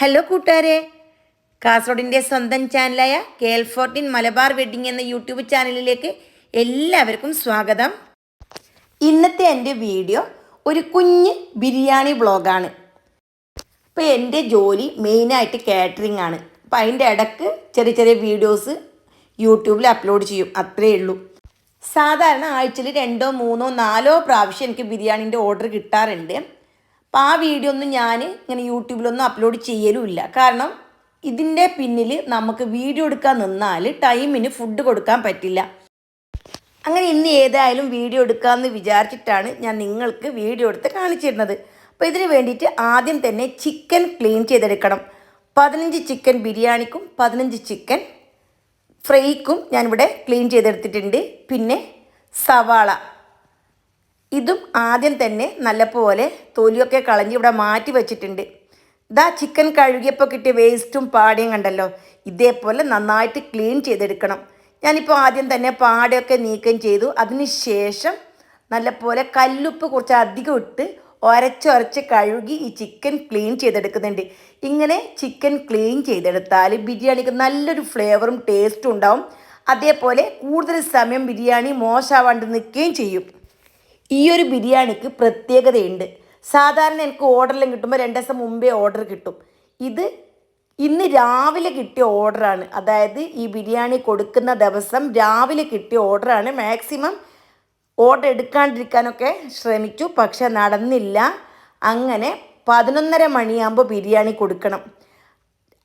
Hello കൂട്ടുകാരെ. കാസർഗോഡിന്റെ സ്വന്തം ചാനലായ K L fourteen Malabar wedding എന്ന യൂട്യൂബ് ചാനലിലേക്ക് എല്ലാവർക്കും സ്വാഗതം. ഇന്നത്തെ എന്റെ വീഡിയോ ഒരു കുഞ്ഞ് ബിരിയാണി ബ്ലോഗാണ് ഇപ്പോൾ എന്റെ ജോലി മെയിനായിട്ട് കാറ്ററിംഗ് ആണ്. അപ്പോൾ അതിന്റെ ഇടയ്ക്ക് ചെറിയ ചെറിയ വീഡിയോസ് യൂട്യൂബിൽ അപ്ലോഡ് ചെയ്യും. അത്രയേ ഉള്ളൂ. സാധാരണ ആഴ്ചയിൽ രണ്ടോ മൂന്നോ നാലോ പ്രാവശ്യം എനിക്ക് ബിരിയാണീന്റെ ഓർഡർ കിട്ടാറുണ്ട്. അപ്പോൾ ആ വീഡിയോ ഒന്നും ഞാൻ ഇങ്ങനെ യൂട്യൂബിലൊന്നും അപ്ലോഡ് ചെയ്യലുമില്ല. കാരണം ഇതിന്റെ പിന്നിൽ നമുക്ക് വീഡിയോ എടുക്കാൻ നിന്നാൽ ടൈമിന് ഫുഡ് കൊടുക്കാൻ പറ്റില്ല. അങ്ങനെ ഇന്ന് ഏതായാലും വീഡിയോ എടുക്കാമെന്ന് വിചാരിച്ചിട്ടാണ് ഞാൻ നിങ്ങൾക്ക് വീഡിയോ എടുത്ത് കാണിച്ചിരുന്നത്. അപ്പോൾ ഇതിന് വേണ്ടിയിട്ട് ആദ്യം തന്നെ ചിക്കൻ ക്ലീൻ ചെയ്തെടുക്കണം. പതിനഞ്ച് ചിക്കൻ ബിരിയാണിക്കും പതിനഞ്ച് ചിക്കൻ ഫ്രൈക്കും ഞാനിവിടെ ക്ലീൻ ചെയ്തെടുത്തിട്ടുണ്ട്. പിന്നെ സവാള. ഇതും ആദ്യം തന്നെ നല്ലപോലെ തൊലിയൊക്കെ കളഞ്ഞ് ഇവിടെ മാറ്റി വെച്ചിട്ടുണ്ട്. ഇതാ ചിക്കൻ കഴുകിയപ്പോൾ കിട്ടിയ വേസ്റ്റും പാടയും കണ്ടല്ലോ. ഇതേപോലെ നന്നായിട്ട് ക്ലീൻ ചെയ്തെടുക്കണം. ഞാനിപ്പോൾ ആദ്യം തന്നെ പാടിയൊക്കെ നീക്കം ചെയ്തു. അതിനുശേഷം നല്ലപോലെ കല്ലുപ്പ് കുറച്ച് അധികം ഇട്ട് ഒരച്ചൊരച്ച് കഴുകി ഈ ചിക്കൻ ക്ലീൻ ചെയ്തെടുക്കുന്നുണ്ട്. ഇങ്ങനെ ചിക്കൻ ക്ലീൻ ചെയ്തെടുത്താൽ ബിരിയാണിക്ക് നല്ലൊരു ഫ്ലേവറും ടേസ്റ്റും ഉണ്ടാവും. അതേപോലെ കൂടുതൽ സമയം ബിരിയാണി മോശമാവാണ്ട് നിൽക്കുകയും ചെയ്യും. ഈ ഒരു ബിരിയാണിക്ക് പ്രത്യേകതയുണ്ട്. സാധാരണ എനിക്ക് ഓർഡറെല്ലാം കിട്ടുമ്പോൾ രണ്ട് ദിവസം മുമ്പേ ഓർഡർ കിട്ടും. ഇത് ഇന്ന് രാവിലെ കിട്ടിയ ഓർഡറാണ്. അതായത് ഈ ബിരിയാണി കൊടുക്കുന്ന ദിവസം രാവിലെ കിട്ടിയ ഓർഡറാണ്. മാക്സിമം ഓർഡർ എടുക്കാണ്ടിരിക്കാനൊക്കെ ശ്രമിച്ചു. പക്ഷെ നടന്നില്ല. അങ്ങനെ പതിനൊന്നര മണിയാകുമ്പോൾ ബിരിയാണി കൊടുക്കണം.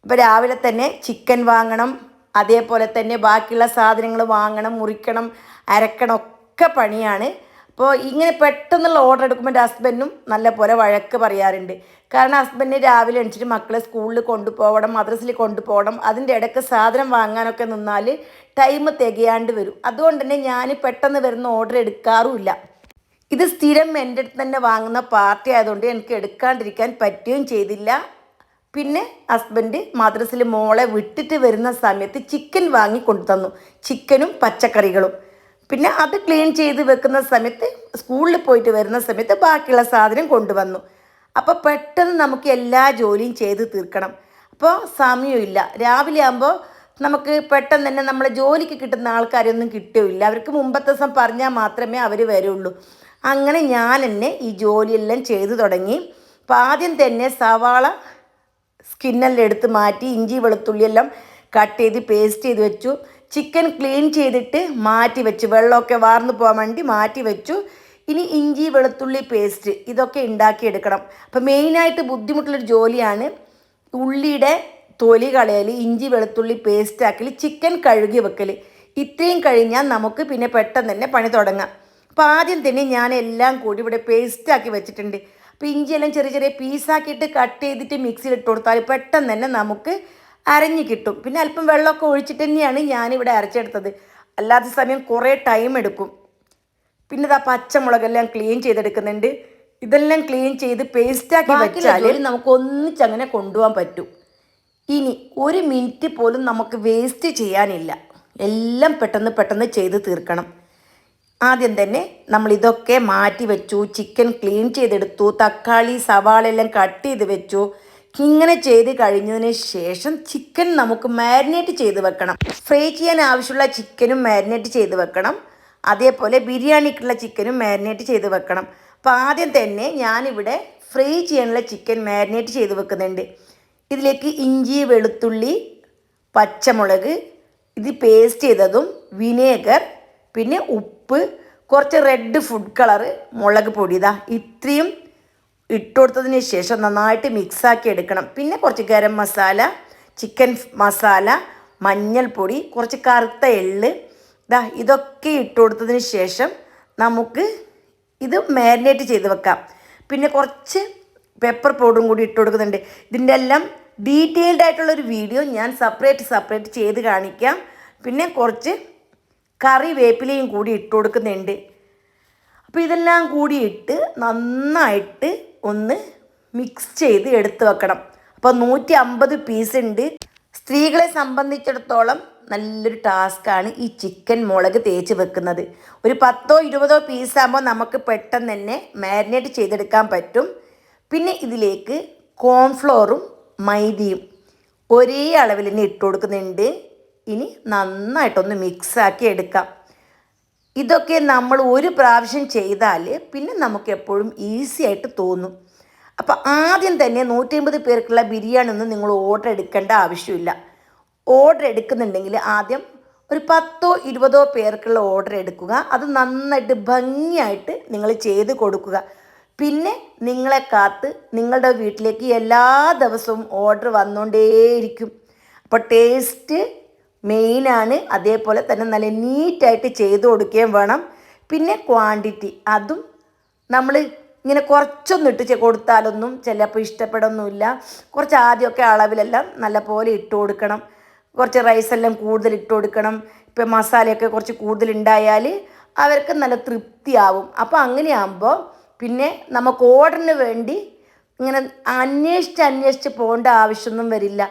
അപ്പോൾ രാവിലെ തന്നെ ചിക്കൻ വാങ്ങണം. അതേപോലെ തന്നെ ബാക്കിയുള്ള സാധനങ്ങൾ വാങ്ങണം മുറിക്കണം അരക്കണം ഒക്കെ പണിയാണ്. അപ്പോൾ ഇങ്ങനെ പെട്ടെന്നുള്ള ഓർഡർ എടുക്കുമ്പോൾ എന്റെ ഹസ്ബൻഡും നല്ല പോലെ വഴക്ക് പറയാറുണ്ട്. കാരണം ഹസ്ബൻഡിന് രാവിലെ എണിച്ചിട്ട് മക്കളെ സ്കൂളിൽ കൊണ്ടുപോകണം മദ്രസിൽ കൊണ്ടുപോകണം അതിന്റെ ഇടയ്ക്ക് സാധനം വാങ്ങാനൊക്കെ നിന്നാൽ ടൈം തികയാണ്ട് വരും. അതുകൊണ്ട് തന്നെ ഞാൻ പെട്ടെന്ന് വരുന്ന ഓർഡർ എടുക്കാറുമില്ല. ഇത് സ്ഥിരം എന്റെ അടുത്ത് തന്നെ വാങ്ങുന്ന പാർട്ടി ആയതുകൊണ്ട് എനിക്ക് എടുക്കാണ്ടിരിക്കാൻ പറ്റുകയും ചെയ്തില്ല. പിന്നെ ഹസ്ബൻഡ് മദ്രസിൽ മോളെ വിട്ടിട്ട് വരുന്ന സമയത്ത് ചിക്കൻ വാങ്ങി കൊണ്ടു തന്നു ചിക്കനും പച്ചക്കറികളും. പിന്നെ അത് ക്ലീൻ ചെയ്ത് വെക്കുന്ന സമയത്ത് സ്കൂളിൽ പോയിട്ട് വരുന്ന സമയത്ത് ബാക്കിയുള്ള സാധനം കൊണ്ടുവന്നു. അപ്പോൾ പെട്ടെന്ന് നമുക്ക് എല്ലാ ജോലിയും ചെയ്ത് തീർക്കണം. അപ്പോൾ സമയമില്ല. രാവിലെ ആകുമ്പോൾ നമുക്ക് പെട്ടെന്ന് തന്നെ നമ്മളെ ജോലിക്ക് കിട്ടുന്ന ആൾക്കാരൊന്നും കിട്ടുകയില്ല അവർക്ക് മുമ്പത്തെ ദിവസം പറഞ്ഞാൽ മാത്രമേ അവർ വരുള്ളൂ. അങ്ങനെ ഞാൻ തന്നെ ഈ ജോലിയെല്ലാം ചെയ്തു തുടങ്ങി. അപ്പോൾ ആദ്യം തന്നെ സവാള സ്കിന്നെല്ലാം എടുത്ത് മാറ്റി ഇഞ്ചി വെളുത്തുള്ളിയെല്ലാം കട്ട് ചെയ്ത് പേസ്റ്റ് ചെയ്ത് വെച്ചു. ചിക്കൻ ക്ലീൻ ചെയ്തിട്ട് മാറ്റി വെച്ചു. വെള്ളമൊക്കെ വാർന്നു പോകാൻ വേണ്ടി മാറ്റി വെച്ചു. ഇനി ഇഞ്ചി വെളുത്തുള്ളി പേസ്റ്റ് ഇതൊക്കെ ഉണ്ടാക്കിയെടുക്കണം അപ്പോൾ മെയിനായിട്ട് ബുദ്ധിമുട്ടുള്ളൊരു ജോലിയാണ് ഉള്ളിയുടെ തൊലി കളയൽ ഇഞ്ചി വെളുത്തുള്ളി പേസ്റ്റ് ആക്കൽ ചിക്കൻ കഴുകി വെക്കൽ ഇത്രയും കഴിഞ്ഞാൽ നമുക്ക് പിന്നെ പെട്ടെന്ന് തന്നെ പണി തുടങ്ങാം. അപ്പോൾ ആദ്യം തന്നെ ഞാൻ എല്ലാം കൂടി ഇവിടെ പേസ്റ്റാക്കി വെച്ചിട്ടുണ്ട്. അപ്പോൾ ഇഞ്ചിയെല്ലാം ചെറിയ ചെറിയ പീസാക്കിയിട്ട് കട്ട് ചെയ്തിട്ട് മിക്സിയിൽ ഇട്ട് കൊടുത്താൽ പെട്ടെന്ന് തന്നെ നമുക്ക് അരഞ്ഞ് കിട്ടും. പിന്നെ അല്പം വെള്ളമൊക്കെ ഒഴിച്ചിട്ട് തന്നെയാണ് ഞാനിവിടെ അരച്ചെടുത്തത്. അല്ലാത്ത സമയം കുറേ ടൈം എടുക്കും. പിന്നെ ഇതാ പച്ചമുളകെല്ലാം ക്ലീൻ ചെയ്തെടുക്കുന്നുണ്ട്. ഇതെല്ലാം ക്ലീൻ ചെയ്ത് പേസ്റ്റാക്കി വെച്ചാൽ നമുക്ക് ഒന്നിച്ചങ്ങനെ കൊണ്ടുപോകാൻ പറ്റും. ഇനി ഒരു മിനിറ്റ് പോലും നമുക്ക് വേസ്റ്റ് ചെയ്യാനില്ല. എല്ലാം പെട്ടെന്ന് പെട്ടെന്ന് ചെയ്ത് തീർക്കണം. ആദ്യം തന്നെ നമ്മൾ ഇതൊക്കെ മാറ്റി വെച്ചു. ചിക്കൻ ക്ലീൻ ചെയ്തെടുത്തു. തക്കാളി സവാള എല്ലാം കട്ട് ചെയ്ത് വെച്ചു. ഇങ്ങനെ ചെയ്ത് കഴിഞ്ഞതിന് ശേഷം ചിക്കൻ നമുക്ക് മാരിനേറ്റ് ചെയ്ത് വെക്കണം. ഫ്രൈ ചെയ്യാൻ ആവശ്യമുള്ള ചിക്കനും മാരിനേറ്റ് ചെയ്ത് വെക്കണം. അതേപോലെ ബിരിയാണിക്കുള്ള ചിക്കനും മാരിനേറ്റ് ചെയ്ത് വെക്കണം. അപ്പോൾ ആദ്യം തന്നെ ഞാനിവിടെ ഫ്രൈ ചെയ്യാനുള്ള ചിക്കൻ മാരിനേറ്റ് ചെയ്ത് വെക്കുന്നുണ്ട്. ഇതിലേക്ക് ഇഞ്ചി വെളുത്തുള്ളി പച്ചമുളക് ഇത് പേസ്റ്റ് ചെയ്തതും വിനേഗർ പിന്നെ ഉപ്പ് കുറച്ച് റെഡ് ഫുഡ് കളറ് മുളക് പൊടി. ഇതാ ഇത്രയും ഇട്ടുകൊടുത്തതിന് ശേഷം നന്നായിട്ട് മിക്സാക്കി എടുക്കണം. പിന്നെ കുറച്ച് ഗരം മസാല ചിക്കൻ മസാല മഞ്ഞൾപ്പൊടി കുറച്ച് കറുത്ത എള്ള്. ഇതാ ഇതൊക്കെ ഇട്ട് കൊടുത്തതിന് ശേഷം നമുക്ക് ഇത് മാരിനേറ്റ് ചെയ്ത് വെക്കാം. പിന്നെ കുറച്ച് പെപ്പർ പൗഡറും കൂടി ഇട്ട് കൊടുക്കുന്നുണ്ട് ഇതിന്റെ എല്ലാം ഡീറ്റെയിൽഡ് ആയിട്ടുള്ളൊരു വീഡിയോ ഞാൻ സെപ്പറേറ്റ് സെപ്പറേറ്റ് ചെയ്ത് കാണിക്കാം. പിന്നെ കുറച്ച് കറി വേപ്പിലയും കൂടി ഇട്ട് കൊടുക്കുന്നുണ്ട് അപ്പോൾ ഇതെല്ലാം കൂടി ഇട്ട് നന്നായിട്ട് ഒന്ന് മിക്സ് ചെയ്ത് എടുത്തു വെക്കണം. അപ്പോൾ നൂറ്റി അമ്പത് പീസ് ഉണ്ട്. സ്ത്രീകളെ സംബന്ധിച്ചിടത്തോളം നല്ലൊരു ടാസ്ക്കാണ് ഈ ചിക്കൻ മുളക് തേച്ച് വെക്കുന്നത്. ഒരു പത്തോ ഇരുപതോ പീസാകുമ്പോൾ നമുക്ക് പെട്ടെന്ന് തന്നെ മാരിനേറ്റ് ചെയ്തെടുക്കാൻ പറ്റും. പിന്നെ ഇതിലേക്ക് കോൺഫ്ലോറും മൈദയും ഒരേ അളവിൽ തന്നെ ഇട്ട് കൊടുക്കുന്നുണ്ട്. ഇനി നന്നായിട്ടൊന്ന് മിക്സാക്കി എടുക്കാം. ഇതൊക്കെ നമ്മൾ ഒരു പ്രാവശ്യം ചെയ്താൽ പിന്നെ നമുക്ക് എപ്പോഴും ഈസി ആയിട്ട് തോന്നും. അപ്പോൾ ആദ്യം തന്നെ നൂറ്റി അമ്പത് പേർക്കുള്ള ബിരിയാണി ഒന്നും നിങ്ങൾ ഓർഡർ എടുക്കേണ്ട ആവശ്യമില്ല. ഓർഡർ എടുക്കുന്നുണ്ടെങ്കിൽ ആദ്യം ഒരു പത്തോ ഇരുപതോ പേർക്കുള്ള ഓർഡർ എടുക്കുക. അത് നന്നായിട്ട് ഭംഗിയായിട്ട് നിങ്ങൾ ചെയ്ത് കൊടുക്കുക. പിന്നെ നിങ്ങളെ കാത്ത് നിങ്ങളുടെ വീട്ടിലേക്ക് എല്ലാ ദിവസവും ഓർഡർ വന്നുകൊണ്ടേയിരിക്കും അപ്പോൾ ടേസ്റ്റ് മെയിനാണ്. അതേപോലെ തന്നെ നല്ല നീറ്റായിട്ട് ചെയ്ത് കൊടുക്കുകയും വേണം. പിന്നെ ക്വാണ്ടിറ്റി. അതും നമ്മൾ ഇങ്ങനെ കുറച്ചൊന്നും ഇട്ട് കൊടുത്താലൊന്നും ചിലപ്പോൾ ഇഷ്ടപ്പെടൊന്നുമില്ല. കുറച്ച് ആദ്യമൊക്കെ അളവിലെല്ലാം നല്ല പോലെ ഇട്ട് കൊടുക്കണം. കുറച്ച് റൈസെല്ലാം കൂടുതൽ ഇട്ട് കൊടുക്കണം. ഇപ്പം മസാലയൊക്കെ കുറച്ച് കൂടുതൽ ഉണ്ടായാൽ അവർക്ക് നല്ല തൃപ്തിയാവും. അപ്പോൾ അങ്ങനെയാകുമ്പോൾ പിന്നെ നമുക്ക് ഓർഡറിന് വേണ്ടി ഇങ്ങനെ അന്വേഷിച്ച് അന്വേഷിച്ച് പോകേണ്ട ആവശ്യമൊന്നും വരില്ല.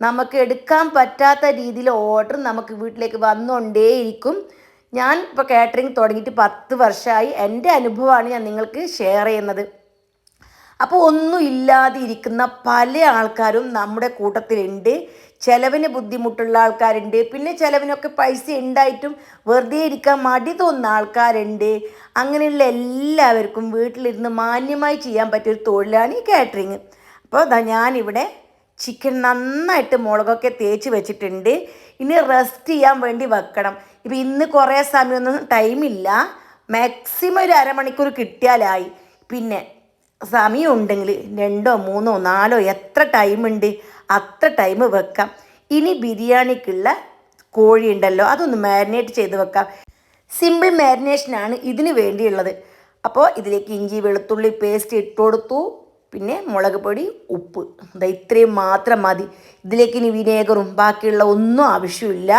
നമുക്ക് എടുക്കാൻ പറ്റാത്ത രീതിയിൽ ഓർഡർ നമുക്ക് വീട്ടിലേക്ക് വന്നുകൊണ്ടേയിരിക്കും. ഞാൻ ഇപ്പോൾ കാറ്ററിംഗ് തുടങ്ങിയിട്ട് പത്ത് വർഷമായി എന്റെ അനുഭവമാണ് ഞാൻ നിങ്ങൾക്ക് ഷെയർ ചെയ്യുന്നത്. അപ്പോൾ ഒന്നും ഇല്ലാതെ ഇരിക്കുന്ന പല ആൾക്കാരും നമ്മുടെ കൂട്ടത്തിലുണ്ട്. ചിലവിന് ബുദ്ധിമുട്ടുള്ള ആൾക്കാരുണ്ട്. പിന്നെ ചിലവിനൊക്കെ പൈസ ഉണ്ടായിട്ടും വെറുതെ ഇരിക്കാൻ മടി തോന്നുന്ന ആൾക്കാരുണ്ട്. അങ്ങനെയുള്ള എല്ലാവർക്കും വീട്ടിലിരുന്ന് മാന്യമായി ചെയ്യാൻ പറ്റിയൊരു തൊഴിലാണ് ഈ കാറ്ററിങ് അപ്പോൾ ഞാനിവിടെ ചിക്കൻ നന്നായിട്ട് മുളകൊക്കെ തേച്ച് വെച്ചിട്ടുണ്ട്. ഇനി റെസ്റ്റ് ചെയ്യാൻ വേണ്ടി വെക്കണം. ഇപ്പം ഇന്ന് കുറേ സമയമൊന്നും ടൈമില്ല മാക്സിമം ഒരു അരമണിക്കൂർ കിട്ടിയാലായി. പിന്നെ സമയം ഉണ്ടെങ്കിൽ രണ്ടോ മൂന്നോ നാലോ എത്ര ടൈമുണ്ട് അത്ര ടൈം വെക്കാം. ഇനി ബിരിയാണിക്കുള്ള കോഴി ഉണ്ടല്ലോ അതൊന്ന് മാരിനേറ്റ് ചെയ്ത് വെക്കാം. സിമ്പിൾ മാരിനേഷനാണ് ഇതിന് വേണ്ടിയുള്ളത്. അപ്പോൾ ഇതിലേക്ക് ഇഞ്ചി വെളുത്തുള്ളി പേസ്റ്റ് ഇട്ട് കൊടുത്തു. പിന്നെ മുളക് പൊടി ഉപ്പ്. ദാ ഇത്രയും മാത്രം മതി. ഇതിലേക്ക് ഇനി വിനേഗറും ബാക്കിയുള്ള ഒന്നും ആവശ്യമില്ല.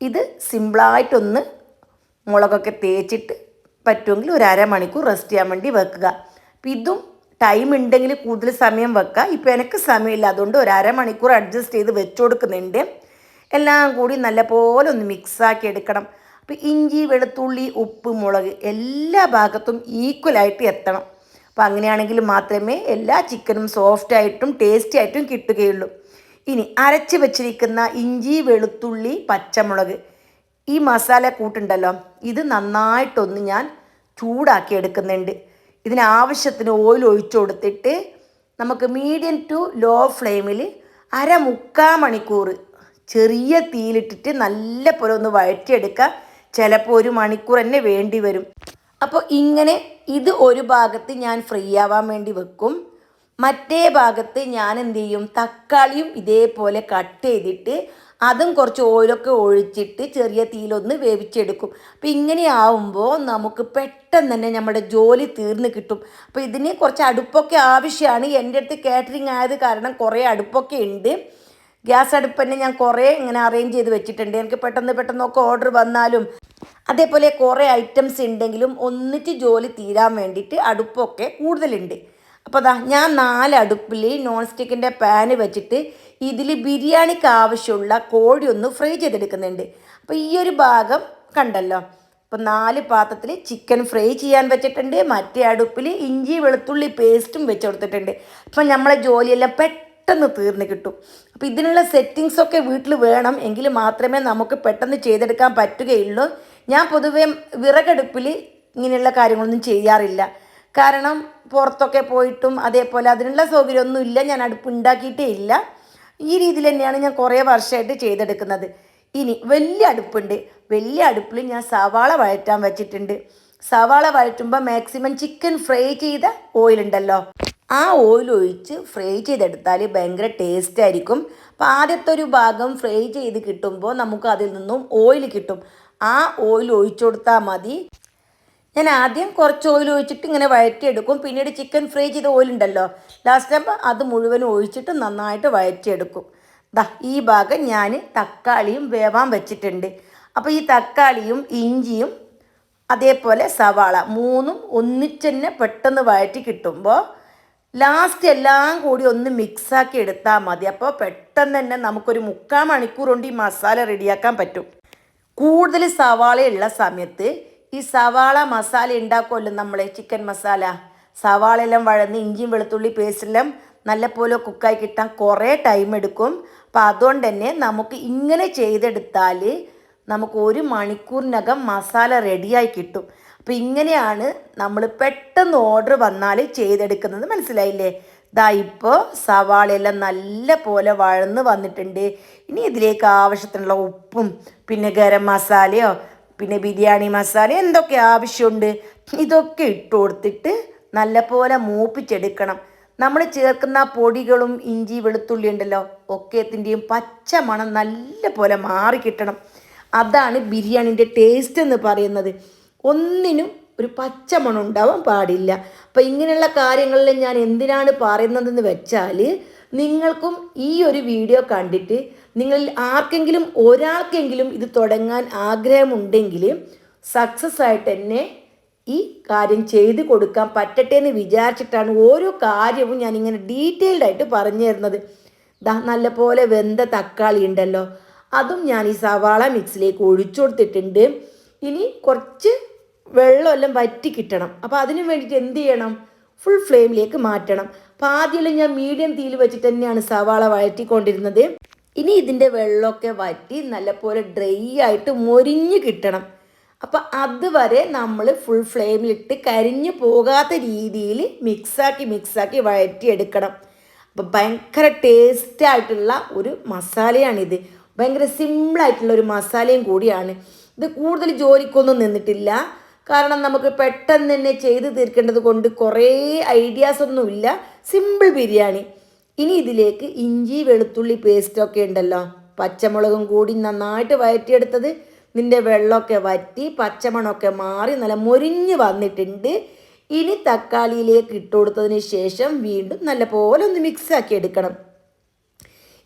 ഇത് സിമ്പിളായിട്ടൊന്ന് മുളകൊക്കെ തേച്ചിട്ട് പറ്റുമെങ്കിൽ ഒരു അരമണിക്കൂർ റെസ്റ്റ് ചെയ്യാൻ വേണ്ടി വെക്കുക. അപ്പം ഇതും ടൈം ഉണ്ടെങ്കിൽ കൂടുതൽ സമയം വെക്കുക. ഇപ്പോൾ എനിക്ക് സമയമില്ല. അതുകൊണ്ട് ഒരു അരമണിക്കൂർ അഡ്ജസ്റ്റ് ചെയ്ത് വെച്ചു കൊടുക്കുന്നുണ്ട്. എല്ലാം കൂടി നല്ലപോലെ ഒന്ന് മിക്സാക്കി എടുക്കണം. അപ്പോൾ ഇഞ്ചി വെളുത്തുള്ളി ഉപ്പ് മുളക് എല്ലാ ഭാഗത്തും ഈക്വലായിട്ട് എത്തണം. അപ്പോൾ അങ്ങനെയാണെങ്കിൽ മാത്രമേ എല്ലാ ചിക്കനും സോഫ്റ്റ് ആയിട്ടും ടേസ്റ്റി ആയിട്ടും കിട്ടുകയുള്ളൂ. ഇനി അരച്ച് വെച്ചിരിക്കുന്ന ഇഞ്ചി വെളുത്തുള്ളി പച്ചമുളക് ഈ മസാല കൂട്ടുണ്ടല്ലോ ഇത് നന്നായിട്ടൊന്ന് ഞാൻ ചൂടാക്കി എടുക്കുന്നുണ്ട്. ഇതിന് ആവശ്യത്തിന് ഓയിൽ ഒഴിച്ചു കൊടുത്തിട്ട് നമുക്ക് മീഡിയം ടു ലോ ഫ്ലെയിമിൽ അര മുക്കാൽ മണിക്കൂർ ചെറിയ തീയിലിട്ടിട്ട് നല്ല പോലെ ഒന്ന് വഴറ്റിയെടുക്കുക. ചിലപ്പോൾ ഒരു മണിക്കൂർ തന്നെ വേണ്ടി വരും. അപ്പോൾ ഇങ്ങനെ ഇത് ഒരു ഭാഗത്ത് ഞാൻ ഫ്രീ ആവാൻ വേണ്ടി വെക്കും. മറ്റേ ഭാഗത്ത് ഞാൻ എന്ത് ചെയ്യും? തക്കാളിയും ഇതേപോലെ കട്ട് ചെയ്തിട്ട് അതും കുറച്ച് ഓയിലൊക്കെ ഒഴിച്ചിട്ട് ചെറിയ തീയിലൊന്ന് വേവിച്ചെടുക്കും. അപ്പോൾ ഇങ്ങനെ ആവുമ്പോൾ നമുക്ക് പെട്ടെന്ന് തന്നെ നമ്മുടെ ജോലി തീർന്ന് കിട്ടും. അപ്പോൾ ഇതിന് കുറച്ച് അടുപ്പൊക്കെ ആവശ്യമാണ് എന്റെ അടുത്ത് കാറ്ററിംഗ് ആയത് കാരണം കുറേ അടുപ്പൊക്കെ ഉണ്ട്. ഗ്യാസ് അടുപ്പ് തന്നെ ഞാൻ കുറേ ഇങ്ങനെ അറേഞ്ച് ചെയ്ത് വെച്ചിട്ടുണ്ട്. എനിക്ക് പെട്ടെന്ന് പെട്ടെന്നൊക്കെ ഓർഡർ വന്നാലും അതേപോലെ കുറേ ഐറ്റംസ് ഉണ്ടെങ്കിലും ഒന്നിച്ച് ജോലി തീരാൻ വേണ്ടിയിട്ട് അടുപ്പൊക്കെ കൂടുതലുണ്ട്. അപ്പോൾ അതാ ഞാൻ നാല് അടുപ്പിൽ നോൺ സ്റ്റിക്കിന്റെ പാന് വെച്ചിട്ട് ഇതിൽ ബിരിയാണിക്ക് ആവശ്യമുള്ള കോഴി ഒന്ന് ഫ്രൈ ചെയ്തെടുക്കുന്നുണ്ട്. അപ്പോൾ ഈ ഒരു ഭാഗം കണ്ടല്ലോ. അപ്പോൾ നാല് പാത്രത്തിൽ ചിക്കൻ ഫ്രൈ ചെയ്യാൻ വെച്ചിട്ടുണ്ട്. മറ്റേ അടുപ്പിൽ ഇഞ്ചി വെളുത്തുള്ളി പേസ്റ്റും വെച്ച് കൊടുത്തിട്ടുണ്ട്. അപ്പം നമ്മളെ ജോലിയെല്ലാം പെട്ടെന്ന് തീർന്ന് കിട്ടും. അപ്പോൾ ഇതിനുള്ള സെറ്റിങ്സൊക്കെ വീട്ടിൽ വേണം എങ്കിൽ മാത്രമേ നമുക്ക് പെട്ടെന്ന് ചെയ്തെടുക്കാൻ പറ്റുകയുള്ളൂ. ഞാൻ പൊതുവേ വിറകടുപ്പിൽ ഇങ്ങനെയുള്ള കാര്യങ്ങളൊന്നും ചെയ്യാറില്ല. കാരണം പുറത്തൊക്കെ പോയിട്ടും അതേപോലെ അതിനുള്ള സൗകര്യമൊന്നും ഇല്ല. ഞാൻ അടുപ്പ് ഉണ്ടാക്കിയിട്ടേ ഇല്ല. ഈ രീതിയിൽ തന്നെയാണ് ഞാൻ കുറേ വർഷമായിട്ട് ചെയ്തെടുക്കുന്നത്. ഇനി വലിയ അടുപ്പുണ്ട്. വലിയ അടുപ്പിൽ ഞാൻ സവാള വഴറ്റാൻ വെച്ചിട്ടുണ്ട്. സവാള വഴറ്റുമ്പോൾ മാക്സിമം ചിക്കൻ ഫ്രൈ ചെയ്ത ഓയിൽ ഉണ്ടല്ലോ. ആ ഓയിൽ ഒഴിച്ച് ഫ്രൈ ചെയ്തെടുത്താൽ ഭയങ്കര ടേസ്റ്റ് ആയിരിക്കും. അപ്പോൾ ആദ്യത്തെ ഒരു ഭാഗം ഫ്രൈ ചെയ്ത് കിട്ടുമ്പോൾ നമുക്ക് അതിൽ നിന്നും ഓയിൽ കിട്ടും. ആ ഓയിൽ ഒഴിച്ചു കൊടുത്താൽ മതി. ഞാൻ ആദ്യം കുറച്ച് ഓയിൽ ഒഴിച്ചിട്ട് ഇങ്ങനെ വഴറ്റിയെടുക്കും. പിന്നീട് ചിക്കൻ ഫ്രൈ ചെയ്ത ഓയിൽ ഉണ്ടല്ലോ. ലാസ്റ്റ് ആകുമ്പോൾ അത് മുഴുവൻ ഒഴിച്ചിട്ട് നന്നായിട്ട് വഴറ്റിയെടുക്കും. ദാ ഈ ഭാഗം ഞാൻ തക്കാളിയും വേവാൻ വെച്ചിട്ടുണ്ട്. അപ്പോൾ ഈ തക്കാളിയും ഇഞ്ചിയും അതേപോലെ സവാള മൂന്നും ഒന്നിച്ചെന്നെ പെട്ടെന്ന് വഴറ്റി കിട്ടുമ്പോൾ ലാസ്റ്റ് എല്ലാം കൂടി ഒന്ന് മിക്സാക്കി എടുത്താൽ മതി. അപ്പോൾ പെട്ടെന്ന് തന്നെ നമുക്കൊരു മുക്കാൽ മണിക്കൂർ കൊണ്ട് ഈ മസാല റെഡിയാക്കാൻ പറ്റും. കൂടുതൽ സവാളയുള്ള സമയത്ത് ഈ സവാള മസാല ഉണ്ടാക്കുമല്ലോ നമ്മളെ ചിക്കൻ മസാല. സവാള എല്ലാം വഴന്ന് ഇഞ്ചിയും വെളുത്തുള്ളി പേസ്റ്റെല്ലാം നല്ലപോലെ കുക്കായി കിട്ടാൻ കുറേ ടൈം എടുക്കും. അപ്പോൾ അതുകൊണ്ട് തന്നെ നമുക്ക് ഇങ്ങനെ ചെയ്തെടുത്താൽ നമുക്ക് ഒരു മണിക്കൂറിനകം മസാല റെഡിയായി കിട്ടും. അപ്പോൾ ഇങ്ങനെയാണ് നമ്മൾ പെട്ടെന്ന് ഓർഡർ വന്നാൽ ചെയ്തെടുക്കുന്നത് മനസ്സിലായില്ലേ? ദാ ഇപ്പോൾ സവാളയെല്ലാം നല്ല പോലെ വഴന്ന് വന്നിട്ടുണ്ട്. ഇനി ഇതിലേക്ക് ആവശ്യത്തിനുള്ള ഉപ്പും പിന്നെ ഗരം മസാലയോ പിന്നെ ബിരിയാണി മസാല എന്തൊക്കെ ആവശ്യമുണ്ട് ഇതൊക്കെ ഇട്ട് കൊടുത്തിട്ട് നല്ല പോലെ മൂപ്പിച്ചെടുക്കണം. നമ്മൾ ചേർക്കുന്ന പൊടികളും ഇഞ്ചി വെളുത്തുള്ളി ഉണ്ടല്ലോ ഒക്കെത്തിന്റെയും പച്ച മണം നല്ല പോലെ മാറി കിട്ടണം. അതാണ് ബിരിയാണിന്റെ ടേസ്റ്റ് എന്ന് പറയുന്നത്. ഒന്നിനും ഒരു പച്ച മണം ഉണ്ടാവാൻ പാടില്ല. അപ്പം ഇങ്ങനെയുള്ള കാര്യങ്ങളിൽ ഞാൻ എന്തിനാണ് പറയുന്നതെന്ന് വെച്ചാൽ നിങ്ങൾക്കും ഈ ഒരു വീഡിയോ കണ്ടിട്ട് നിങ്ങളിൽ ആർക്കെങ്കിലും ഒരാൾക്കെങ്കിലും ഇത് തുടങ്ങാൻ ആഗ്രഹമുണ്ടെങ്കിൽ സക്സസ് ആയിട്ട് തന്നെ ഈ കാര്യം ചെയ്തു കൊടുക്കാൻ പറ്റട്ടെ എന്ന് വിചാരിച്ചിട്ടാണ് ഓരോ കാര്യവും ഞാൻ ഇങ്ങനെ ഡീറ്റെയിൽഡ് ആയിട്ട് പറഞ്ഞു തരുന്നത്. ദാ നല്ലപോലെ വെന്ത തക്കാളി ഉണ്ടല്ലോ. അതും ഞാൻ ഈ സവാള മിക്സിലേക്ക് ഒഴിച്ചു കൊടുത്തിട്ടുണ്ട്. ഇനി കുറച്ച് വെള്ളമെല്ലാം വറ്റി കിട്ടണം. അപ്പോൾ അതിന് വേണ്ടിയിട്ട് എന്ത് ചെയ്യണം? ഫുൾ ഫ്ലെയിമിലേക്ക് മാറ്റണം. അപ്പോൾ ആദ്യമെല്ലാം ഞാൻ മീഡിയം തീയിൽ വെച്ചിട്ട് തന്നെയാണ് സവാള വഴറ്റിക്കൊണ്ടിരുന്നത്. ഇനി ഇതിന്റെ വെള്ളമൊക്കെ വറ്റി നല്ലപോലെ ഡ്രൈ ആയിട്ട് മൊരിഞ്ഞ് കിട്ടണം. അപ്പോൾ അതുവരെ നമ്മൾ ഫുൾ ഫ്ലെയിമിലിട്ട് കരിഞ്ഞു പോകാത്ത രീതിയിൽ മിക്സാക്കി മിക്സാക്കി വഴറ്റിയെടുക്കണം. അപ്പോൾ ഭയങ്കര ടേസ്റ്റ് ആയിട്ടുള്ള ഒരു മസാലയാണിത്. ഭയങ്കര സിമ്പിളായിട്ടുള്ള ഒരു മസാലയും കൂടിയാണ്. ഇത് കൂടുതൽ ജോലിക്കൊന്നും നിന്നിട്ടില്ല. കാരണം നമുക്ക് പെട്ടെന്ന് തന്നെ ചെയ്ത് തീർക്കേണ്ടത് കൊണ്ട് കുറേ ഐഡിയാസ് ഒന്നുമില്ല സിമ്പിൾ ബിരിയാണി. ഇനി ഇതിലേക്ക് ഇഞ്ചി വെളുത്തുള്ളി പേസ്റ്റൊക്കെ ഉണ്ടല്ലോ. പച്ചമുളകും കൂടി നന്നായിട്ട് വയറ്റിയെടുത്തത്. നിന്റെ വെള്ളമൊക്കെ വറ്റി പച്ചമണമൊക്കെ മാറി നല്ല മൊരിഞ്ഞ് വന്നിട്ടുണ്ട്. ഇനി തക്കാളിയിലേക്ക് ഇട്ട് കൊടുത്തതിന് ശേഷം വീണ്ടും നല്ലപോലെ ഒന്ന് മിക്സാക്കി എടുക്കണം.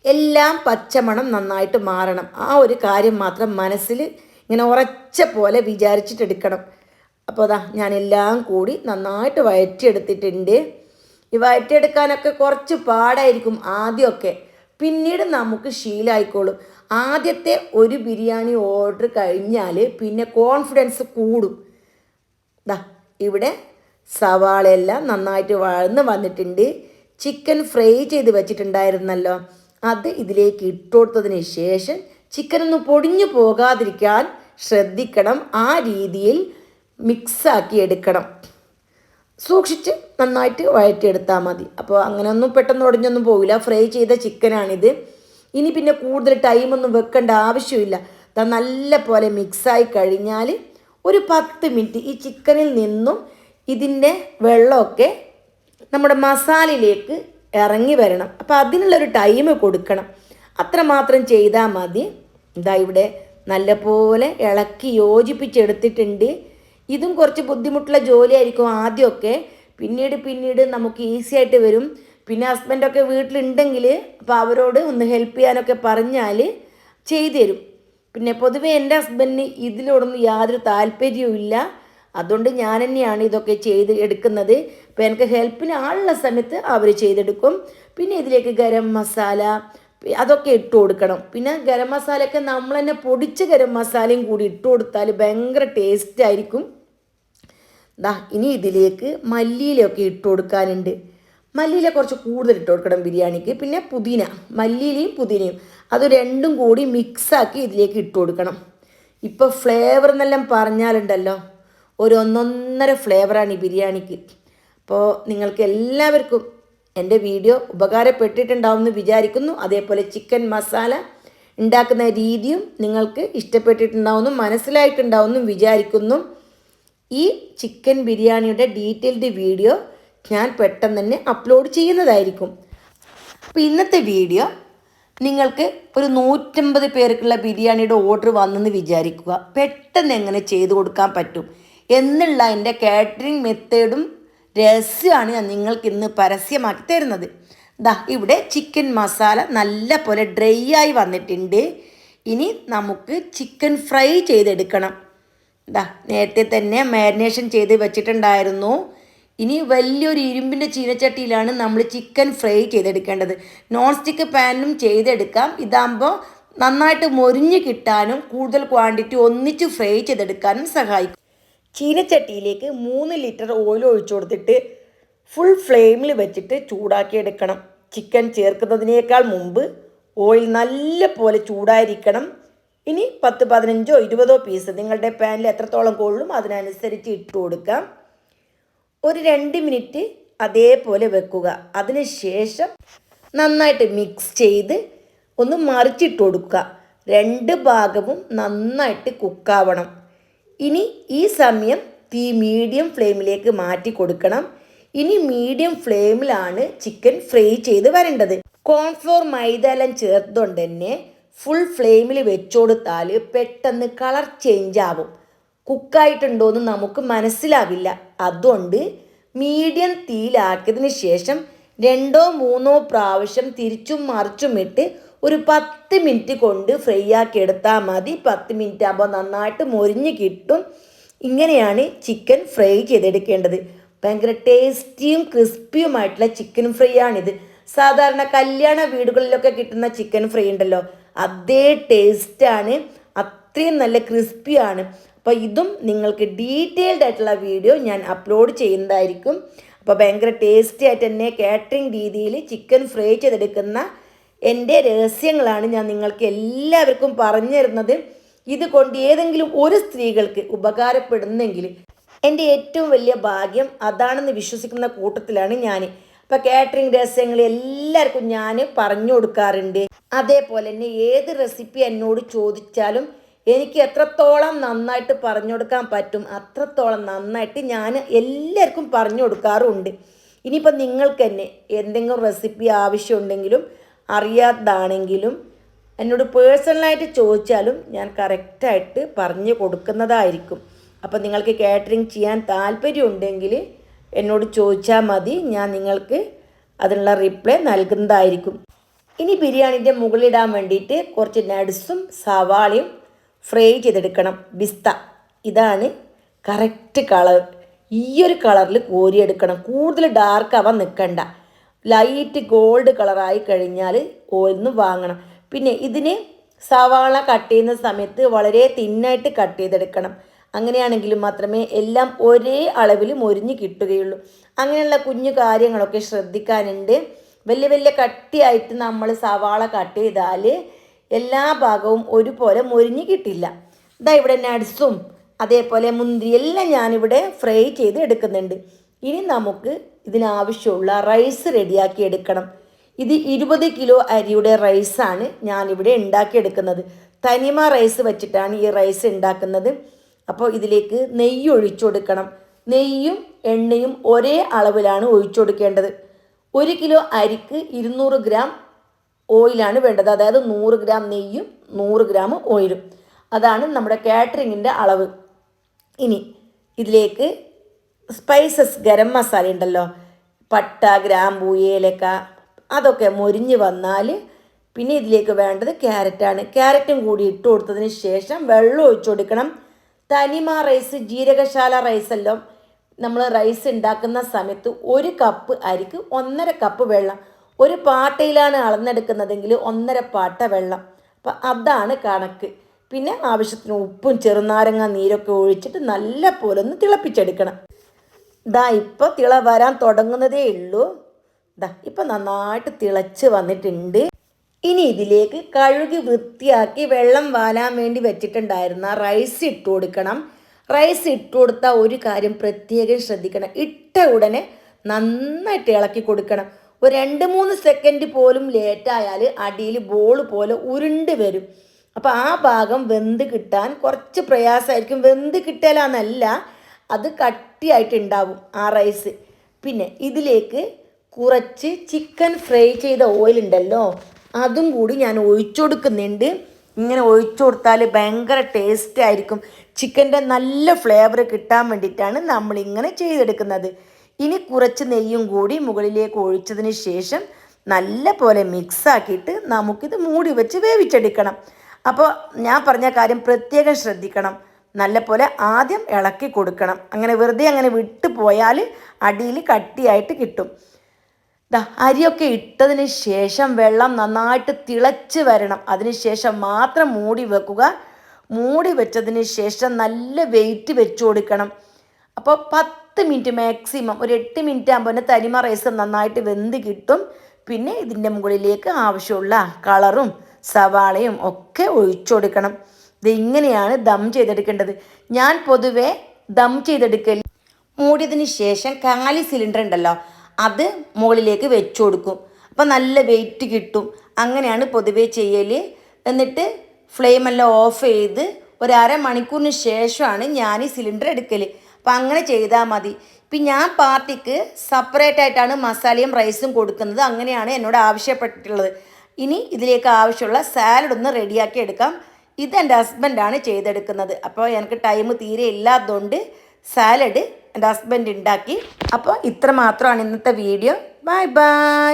എല്ലാം പച്ചമണം നന്നായിട്ട് മാറണം. ആ ഒരു കാര്യം മാത്രം മനസ്സിൽ ഇങ്ങനെ ഉറച്ച പോലെ വിചാരിച്ചിട്ടെടുക്കണം അപ്പോൾ അതാ ഞാനെല്ലാം കൂടി നന്നായിട്ട് വഴറ്റിയെടുത്തിട്ടുണ്ട് ഈ വഴറ്റിയെടുക്കാനൊക്കെ കുറച്ച് പാടായിരിക്കും ആദ്യമൊക്കെ. പിന്നീട് നമുക്ക് ശീലമായിക്കോളും ആദ്യത്തെ ഒരു ബിരിയാണി ഓർഡർ കഴിഞ്ഞാൽ പിന്നെ കോൺഫിഡൻസ് കൂടും. ദാ ഇവിടെ സവാളയെല്ലാം നന്നായിട്ട് വഴന്ന് വന്നിട്ടുണ്ട്. ചിക്കൻ ഫ്രൈ ചെയ്ത് വെച്ചിട്ടുണ്ടായിരുന്നല്ലോ. അത് ഇതിലേക്ക് ഇട്ടുകൊടുത്തതിന് ശേഷം ചിക്കൻ ഒന്ന് പൊടിഞ്ഞു പോകാതിരിക്കാൻ ശ്രദ്ധിക്കണം. ആ രീതിയിൽ മിക്സാക്കി എടുക്കണം. സൂക്ഷിച്ച് നന്നായിട്ട് വഴറ്റിയെടുത്താൽ മതി. അപ്പോൾ അങ്ങനെയൊന്നും പെട്ടെന്ന് ഉടഞ്ഞൊന്നും പോവില്ല. ഫ്രൈ ചെയ്ത ചിക്കനാണിത്. ഇനി പിന്നെ കൂടുതൽ ടൈമൊന്നും വെക്കേണ്ട ആവശ്യമില്ല. അത് നല്ല പോലെ മിക്സായി കഴിഞ്ഞാൽ ഒരു പത്ത് മിനിറ്റ് ഈ ചിക്കനിൽ നിന്നും ഇതിന്റെ വെള്ളമൊക്കെ നമ്മുടെ മസാലയിലേക്ക് ഇറങ്ങി വരണം. അപ്പോൾ അതിനുള്ളൊരു ടൈം കൊടുക്കണം. അത്രമാത്രം ചെയ്താൽ മതി. ഇതാ ഇവിടെ നല്ലപോലെ ഇളക്കി യോജിപ്പിച്ചെടുത്തിട്ടുണ്ട്. ഇതും കുറച്ച് ബുദ്ധിമുട്ടുള്ള ജോലിയായിരിക്കും ആദ്യമൊക്കെ. പിന്നീട് പിന്നീട് നമുക്ക് ഈസി ആയിട്ട് വരും. പിന്നെ ഹസ്ബൻഡൊക്കെ വീട്ടിലുണ്ടെങ്കിൽ അപ്പോൾ അവരോട് ഒന്ന് ഹെൽപ്പ് ചെയ്യാനൊക്കെ പറഞ്ഞാൽ ചെയ്തു തരും. പിന്നെ പൊതുവേ എന്റെ ഹസ്ബൻഡിന് ഇതിലോടൊന്നും യാതൊരു താല്പര്യവും ഇല്ല. അതുകൊണ്ട് ഞാൻ തന്നെയാണ് ഇതൊക്കെ ചെയ്ത് എടുക്കുന്നത്. അപ്പോൾ എനിക്ക് ഹെൽപ്പിന് ആളുള്ള സമയത്ത് അവർ ചെയ്തെടുക്കും. പിന്നെ ഇതിലേക്ക് ഗരം മസാല അതൊക്കെ ഇട്ട് കൊടുക്കണം. പിന്നെ ഗരം മസാലയൊക്കെ നമ്മൾ തന്നെ പൊടിച്ച ഗരം മസാലയും കൂടി ഇട്ട് കൊടുത്താൽ ഭയങ്കര ടേസ്റ്റ് ആയിരിക്കും. ദാ ഇനി ഇതിലേക്ക് മല്ലിയിലൊക്കെ ഇട്ട് കൊടുക്കാനുണ്ട്. മല്ലിയില കുറച്ച് കൂടുതൽ ഇട്ട് കൊടുക്കണം ബിരിയാണിക്ക്. പിന്നെ പുതിന മല്ലിയിലയും പുതിനയും. അത് രണ്ടും കൂടി മിക്സാക്കി ഇതിലേക്ക് ഇട്ട് കൊടുക്കണം. ഇപ്പോൾ ഫ്ലേവർ എന്നെല്ലാം പറഞ്ഞാലുണ്ടല്ലോ ഒരു ഒന്നൊന്നര ഫ്ലേവറാണ് ഈ ബിരിയാണിക്ക്. അപ്പോൾ നിങ്ങൾക്ക് എല്ലാവർക്കും എന്റെ വീഡിയോ ഉപകാരപ്പെട്ടിട്ടുണ്ടാവുമെന്ന് വിചാരിക്കുന്നു. അതേപോലെ ചിക്കൻ മസാല ഉണ്ടാക്കുന്ന രീതിയും നിങ്ങൾക്ക് ഇഷ്ടപ്പെട്ടിട്ടുണ്ടാവുമെന്നും മനസ്സിലായിട്ടുണ്ടാവുമെന്നും വിചാരിക്കുന്നു. ഈ ചിക്കൻ ബിരിയാണിയുടെ ഡീറ്റെയിൽഡ് വീഡിയോ ഞാൻ പെട്ടെന്ന് തന്നെ അപ്ലോഡ് ചെയ്യുന്നതായിരിക്കും. അപ്പോൾ ഇന്നത്തെ വീഡിയോ നിങ്ങൾക്ക് ഒരു നൂറ്റമ്പത് പേർക്കുള്ള ബിരിയാണിയുടെ ഓർഡർ വന്നെന്ന് വിചാരിക്കുക. പെട്ടെന്ന് എങ്ങനെ ചെയ്തു കൊടുക്കാൻ പറ്റും എന്നുള്ള എന്റെ കാറ്ററിംഗ് മെത്തേഡും രഹസ്യമാണ് ഞാൻ നിങ്ങൾക്ക് ഇന്ന് പരസ്യമാക്കി തരുന്നത്. ദാ ഇവിടെ ചിക്കൻ മസാല നല്ല പോലെ ഡ്രൈ ആയി വന്നിട്ടുണ്ട്. ഇനി നമുക്ക് ചിക്കൻ ഫ്രൈ ചെയ്തെടുക്കണം. ദാ നേരത്തെ തന്നെ മാരിനേഷൻ ചെയ്ത് വെച്ചിട്ടുണ്ടായിരുന്നു. ഇനി വലിയൊരു ഇരുമ്പിന്റെ ചീനച്ചട്ടിയിലാണ് നമ്മൾ ചിക്കൻ ഫ്രൈ ചെയ്തെടുക്കേണ്ടത്. നോൺ സ്റ്റിക്ക് പാനിലും ചെയ്തെടുക്കാം. ഇതാകുമ്പോൾ നന്നായിട്ട് മൊരിഞ്ഞ് കിട്ടാനും കൂടുതൽ ക്വാണ്ടിറ്റി ഒന്നിച്ച് ഫ്രൈ ചെയ്തെടുക്കാനും സഹായിക്കും. ചീനച്ചട്ടിയിലേക്ക് മൂന്ന് ലിറ്റർ ഓയിൽ ഒഴിച്ചു കൊടുത്തിട്ട് ഫുൾ ഫ്ലെയിമിൽ വെച്ചിട്ട് ചൂടാക്കിയെടുക്കണം. ചിക്കൻ ചേർക്കുന്നതിനേക്കാൾ മുമ്പ് ഓയിൽ നല്ല പോലെ ചൂടായിരിക്കണം. ഇനി പത്ത് പതിനഞ്ചോ ഇരുപതോ പീസ് നിങ്ങളുടെ പാനിൽ എത്രത്തോളം കൊള്ളും അതിനനുസരിച്ച് ഇട്ട് കൊടുക്കാം. ഒരു രണ്ട് മിനിറ്റ് അതേപോലെ വെക്കുക. അതിനുശേഷം നന്നായിട്ട് മിക്സ് ചെയ്ത് ഒന്ന് മറിച്ചിട്ട് കൊടുക്കുക. രണ്ട് ഭാഗവും നന്നായിട്ട് കുക്കാവണം ഇനി ഈ സമയം തീ മീഡിയം ഫ്ലെയിമിലേക്ക് മാറ്റി കൊടുക്കണം. ഇനി മീഡിയം ഫ്ലെയിമിലാണ് ചിക്കൻ ഫ്രൈ ചെയ്ത് വരേണ്ടത്. കോൺഫ്ലോർ മൈദ എല്ലാം ചേർത്തുകൊണ്ട് തന്നെ ഫുൾ ഫ്ലെയിമിൽ വെച്ചുകൊടുത്താൽ പെട്ടെന്ന് കളർ ചേഞ്ച് ആവും. കുക്കായിട്ടുണ്ടോ എന്ന് നമുക്ക് മനസ്സിലാവില്ല. അതുകൊണ്ട് മീഡിയം തീയിലാക്കിയതിന് ശേഷം രണ്ടോ മൂന്നോ പ്രാവശ്യം തിരിച്ചും മറിച്ചും ഇട്ട് ഒരു പത്ത് മിനിറ്റ് കൊണ്ട് ഫ്രൈ ആക്കി എടുത്താൽ മതി. പത്ത് മിനിറ്റ് ആകുമ്പോൾ നന്നായിട്ട് മൊരിഞ്ഞ് കിട്ടും. ഇങ്ങനെയാണ് ചിക്കൻ ഫ്രൈ ചെയ്തെടുക്കേണ്ടത്. ഭയങ്കര ടേസ്റ്റിയും ക്രിസ്പിയുമായിട്ടുള്ള ചിക്കൻ ഫ്രൈ ആണിത്. സാധാരണ കല്യാണ വീടുകളിലൊക്കെ കിട്ടുന്ന ചിക്കൻ ഫ്രൈ ഉണ്ടല്ലോ. അതേ ടേസ്റ്റാണ്. അത്രയും നല്ല ക്രിസ്പിയാണ്. അപ്പോൾ ഇതും നിങ്ങൾക്ക് ഡീറ്റെയിൽഡ് ആയിട്ടുള്ള വീഡിയോ ഞാൻ അപ്ലോഡ് ചെയ്യുന്നതായിരിക്കും. അപ്പോൾ ഭയങ്കര ടേസ്റ്റി ആയിട്ട് തന്നെ കാറ്ററിംഗ് രീതിയിൽ ചിക്കൻ ഫ്രൈ ചെയ്തെടുക്കുന്ന എന്റെ രഹസ്യങ്ങളാണ് ഞാൻ നിങ്ങൾക്ക് എല്ലാവർക്കും പറഞ്ഞു തരുന്നത്. ഇത് കൊണ്ട് ഏതെങ്കിലും ഒരു സ്ത്രീകൾക്ക് ഉപകാരപ്പെടുന്നെങ്കിൽ എന്റെ ഏറ്റവും വലിയ ഭാഗ്യം അതാണെന്ന് വിശ്വസിക്കുന്ന കൂട്ടത്തിലാണ് ഞാൻ. അപ്പോൾ കാറ്ററിംഗ് രഹസ്യങ്ങൾ എല്ലാവർക്കും ഞാൻ പറഞ്ഞു കൊടുക്കാറുണ്ട്. അതേപോലെ തന്നെ ഏത് റെസിപ്പി എന്നോട് ചോദിച്ചാലും എനിക്ക് എത്രത്തോളം നന്നായിട്ട് പറഞ്ഞു കൊടുക്കാൻ പറ്റും അത്രത്തോളം നന്നായിട്ട് ഞാൻ എല്ലാവർക്കും പറഞ്ഞു കൊടുക്കാറുണ്ട്. ഇനിയിപ്പോൾ നിങ്ങൾക്ക് തന്നെ എന്തെങ്കിലും റെസിപ്പി ആവശ്യമുണ്ടെങ്കിലും അറിയാത്തതാണെങ്കിലും എന്നോട് പേഴ്സണലായിട്ട് ചോദിച്ചാലും ഞാൻ കറക്റ്റായിട്ട് പറഞ്ഞു കൊടുക്കുന്നതായിരിക്കും. അപ്പോൾ നിങ്ങൾക്ക് കാറ്ററിംഗ് ചെയ്യാൻ താല്പര്യമുണ്ടെങ്കിൽ എന്നോട് ചോദിച്ചാൽ മതി ഞാൻ നിങ്ങൾക്ക് അതിനുള്ള റിപ്ലൈ നൽകുന്നതായിരിക്കും. ഇനി ബിരിയാണിന്റെ മുകളിലിടാൻ വേണ്ടിയിട്ട് കുറച്ച് നട്സും സവാളയും ഫ്രൈ ചെയ്തെടുക്കണം. ബിസ്ത. ഇതാണ് കറക്റ്റ് കളർ ഈ ഒരു കളറിൽ കോരിയെടുക്കണം. കൂടുതൽ ഡാർക്ക് ആവാൻ നിൽക്കണ്ട ലൈറ്റ് ഗോൾഡ് കളറായി കഴിഞ്ഞാൽ ഒന്ന് വാങ്ങണം. പിന്നെ ഇതിന് സവാള കട്ട് ചെയ്യുന്ന സമയത്ത് വളരെ തിന്നായിട്ട് കട്ട് ചെയ്തെടുക്കണം. അങ്ങനെയാണെങ്കിൽ മാത്രമേ എല്ലാം ഒരേ അളവിൽ മൊരിഞ്ഞു കിട്ടുകയുള്ളൂ. അങ്ങനെയുള്ള കുഞ്ഞു കാര്യങ്ങളൊക്കെ ശ്രദ്ധിക്കാനുണ്ട്. വലിയ വലിയ കട്ടിയായിട്ട് നമ്മൾ സവാള കട്ട് ചെയ്താൽ എല്ലാ ഭാഗവും ഒരുപോലെ മൊരിഞ്ഞു കിട്ടില്ല. ഇതാ ഇവിടെ നട്സും അതേപോലെ മുന്തിരി എല്ലാം ഞാനിവിടെ ഫ്രൈ ചെയ്ത് എടുക്കുന്നുണ്ട്. ഇനി നമുക്ക് ഇതിനാവശ്യമുള്ള റൈസ് റെഡിയാക്കി എടുക്കണം. ഇത് ഇരുപത് കിലോ അരിയുടെ റൈസാണ് ഞാനിവിടെ ഉണ്ടാക്കിയെടുക്കുന്നത്. തനിമ റൈസ് വെച്ചിട്ടാണ് ഈ റൈസ് ഉണ്ടാക്കുന്നത്. അപ്പോൾ ഇതിലേക്ക് നെയ്യ് ഒഴിച്ചു കൊടുക്കണം. നെയ്യും എണ്ണയും ഒരേ അളവിലാണ് ഒഴിച്ചു കൊടുക്കേണ്ടത്. ഒരു കിലോ അരിക്ക് ഇരുന്നൂറ് ഗ്രാം ഓയിലാണ് വേണ്ടത്. അതായത് നൂറ് ഗ്രാം നെയ്യും നൂറ് ഗ്രാം ഓയിലും അതാണ് നമ്മുടെ കാറ്ററിങ്ങിന്റെ അളവ്. ഇനി ഇതിലേക്ക് സ്പൈസസ് ഗരം മസാല ഉണ്ടല്ലോ. പട്ട ഗ്രാമ്പൂ ഏലക്ക അതൊക്കെ മൊരിഞ്ഞ് വന്നാൽ പിന്നെ ഇതിലേക്ക് വേണ്ടത് ക്യാരറ്റാണ്. ക്യാരറ്റും കൂടി ഇട്ട് കൊടുത്തതിന് ശേഷം വെള്ളം ഒഴിച്ചു കൊടുക്കണം. തനിമ റൈസ് ജീരകശാല റൈസെല്ലാം നമ്മൾ റൈസ് ഉണ്ടാക്കുന്ന സമയത്ത് ഒരു കപ്പ് അരിക്ക് ഒന്നര കപ്പ് വെള്ളം. ഒരു പാട്ടയിലാണ് അളന്നെടുക്കുന്നതെങ്കിൽ ഒന്നര പാട്ട വെള്ളം. അപ്പം അതാണ് കണക്ക്. പിന്നെ ആവശ്യത്തിന് ഉപ്പും ചെറുനാരങ്ങ നീരൊക്കെ ഒഴിച്ചിട്ട് നല്ല പോലെ ഒന്ന് തിളപ്പിച്ചെടുക്കണം. ദാ ഇപ്പോൾ തിള വരാൻ തുടങ്ങുന്നതേ ഉള്ളൂ. ദാ ഇപ്പം നന്നായിട്ട് തിളച്ച് വന്നിട്ടുണ്ട്. ഇനി ഇതിലേക്ക് കഴുകി വൃത്തിയാക്കി വെള്ളം വാലാൻ വേണ്ടി വെച്ചിട്ടുണ്ടായിരുന്ന റൈസ് ഇട്ട് കൊടുക്കണം. റൈസ് ഇട്ട് കൊടുത്ത ഒരു കാര്യം പ്രത്യേകം ശ്രദ്ധിക്കണം. ഇട്ട ഉടനെ നന്നായിട്ട് ഇളക്കി കൊടുക്കണം. ഒരു രണ്ട് മൂന്ന് സെക്കൻഡ് പോലും ലേറ്റായാൽ അടിയിൽ ബോൾ പോലെ ഉരുണ്ട് വരും. അപ്പോൾ ആ ഭാഗം വെന്ത് കിട്ടാൻ കുറച്ച് പ്രയാസമായിരിക്കും. വെന്ത് കിട്ടലാന്നല്ല അത് കട്ടിയായിട്ടുണ്ടാവും ആ റൈസ് പിന്നെ ഇതിലേക്ക് കുറച്ച് ചിക്കൻ ഫ്രൈ ചെയ്ത ഓയിൽ ഉണ്ടല്ലോ. അതും കൂടി ഞാൻ ഒഴിച്ചു കൊടുക്കുന്നുണ്ട് ഇങ്ങനെ ഒഴിച്ചു കൊടുത്താൽ ഭയങ്കര ടേസ്റ്റ് ആയിരിക്കും. ചിക്കന്റെ നല്ല ഫ്ലേവർ കിട്ടാൻ വേണ്ടിയിട്ടാണ് നമ്മളിങ്ങനെ ചെയ്തെടുക്കുന്നത്. ഇനി കുറച്ച് നെയ്യും കൂടി മുകളിലേക്ക് ഒഴിച്ചതിന് ശേഷം നല്ല പോലെ മിക്സാക്കിയിട്ട് നമുക്കിത് മൂടി വെച്ച് വേവിച്ചെടുക്കണം. അപ്പോൾ ഞാൻ പറഞ്ഞ കാര്യം പ്രത്യേകം ശ്രദ്ധിക്കണം. നല്ല പോലെ ആദ്യം ഇളക്കി കൊടുക്കണം. അങ്ങനെ വെറുതെ അങ്ങനെ വിട്ടു പോയാൽ അടിയിൽ കട്ടിയായിട്ട് കിട്ടും. ദാ അരിയൊക്കെ ഇട്ടതിന് ശേഷം വെള്ളം നന്നായിട്ട് തിളച്ച് വരണം. അതിന് ശേഷം മാത്രം മൂടി വെക്കുക. മൂടി വെച്ചതിന് ശേഷം നല്ല വെയിറ്റ് വെച്ച് കൊടുക്കണം. അപ്പോൾ പത്ത് മിനിറ്റ് മാക്സിമം ഒരു എട്ട് മിനിറ്റ് ആകുമ്പോൾ തന്നെ തനിമ റൈസ് നന്നായിട്ട് വെന്ത് കിട്ടും. പിന്നെ ഇതിന്റെ മുകളിലേക്ക് ആവശ്യമുള്ള കളറും സവാളയും ഒക്കെ ഒഴിച്ചു കൊടുക്കണം. ഇത് ഇങ്ങനെയാണ് ദം ചെയ്തെടുക്കേണ്ടത്. ഞാൻ പൊതുവേ ദം ചെയ്തെടുക്കൽ മൂടിയതിന് ശേഷം കാലി സിലിണ്ടർ ഉണ്ടല്ലോ അത് മുകളിലേക്ക് വെച്ചു കൊടുക്കും. അപ്പോൾ നല്ല വെയിറ്റ് കിട്ടും. അങ്ങനെയാണ് പൊതുവേ ചെയ്യൽ എന്നിട്ട് ഫ്ലെയിമെല്ലാം ഓഫ് ചെയ്ത് ഒരു അരമണിക്കൂറിന് ശേഷമാണ് ഞാൻ ഈ സിലിണ്ടർ എടുക്കൽ അപ്പം അങ്ങനെ ചെയ്താൽ മതി. ഇപ്പം ഞാൻ പാർട്ടിക്ക് സെപ്പറേറ്റ് ആയിട്ടാണ് മസാലയും റൈസും കൊടുക്കുന്നത്. അങ്ങനെയാണ് എന്നോട് ആവശ്യപ്പെട്ടിട്ടുള്ളത്. ഇനി ഇതിലേക്ക് ആവശ്യമുള്ള സാലഡ് ഒന്ന് റെഡിയാക്കി എടുക്കാം. ഇത് എന്റെ ഹസ്ബൻഡാണ് ചെയ്തെടുക്കുന്നത്. അപ്പോൾ എനിക്ക് ടൈം തീരെ ഇല്ലാത്തതുകൊണ്ട് സാലഡ് എന്റെ ഹസ്ബൻഡ് ഉണ്ടാക്കി അപ്പോൾ ഇത്ര മാത്രമാണ് ഇന്നത്തെ വീഡിയോ ബൈ ബൈ